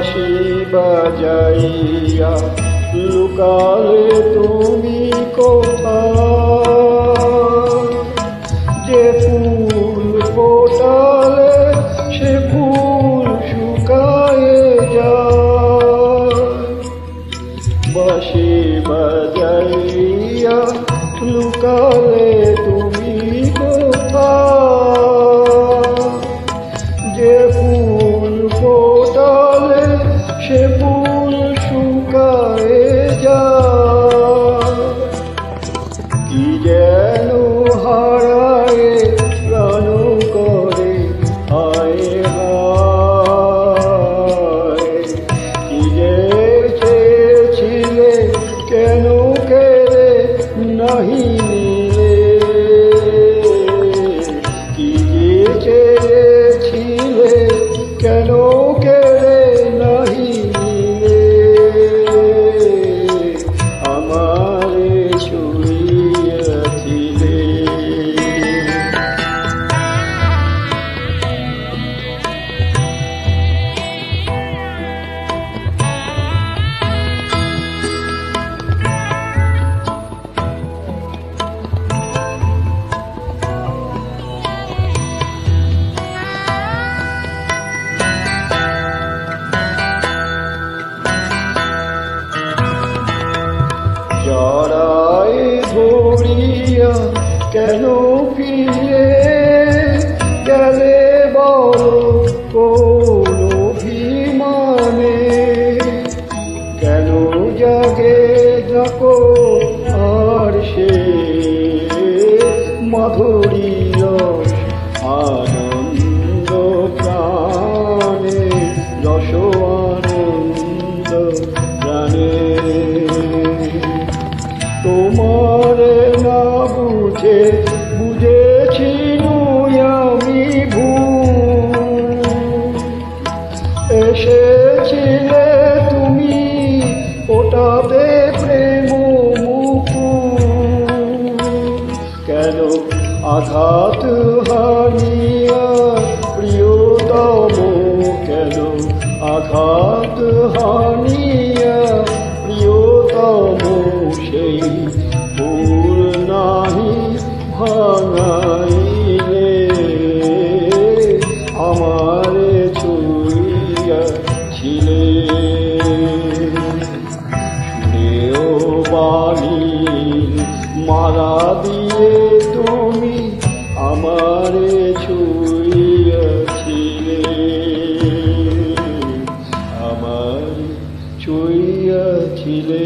বাঁশি বাজাইয়া, লুকালে তুমি কোথায়? যে ফুল ফোটালে সে ফুল শুকায়ে যায়। বাঁশি বাজাইয়া, লুকালে কেন ফিরে গেলে বড় কোন অভিমানে? কেন জাগে যাকো আর সে মাধুরী এসেছিলে তুমি ওটাতে প্রেম কেন আঘাত হানিয়া প্রিয়তম? কেন আঘাত হানিয়া প্রিয়তম? সেই আমার ছুঁইয়াছিলে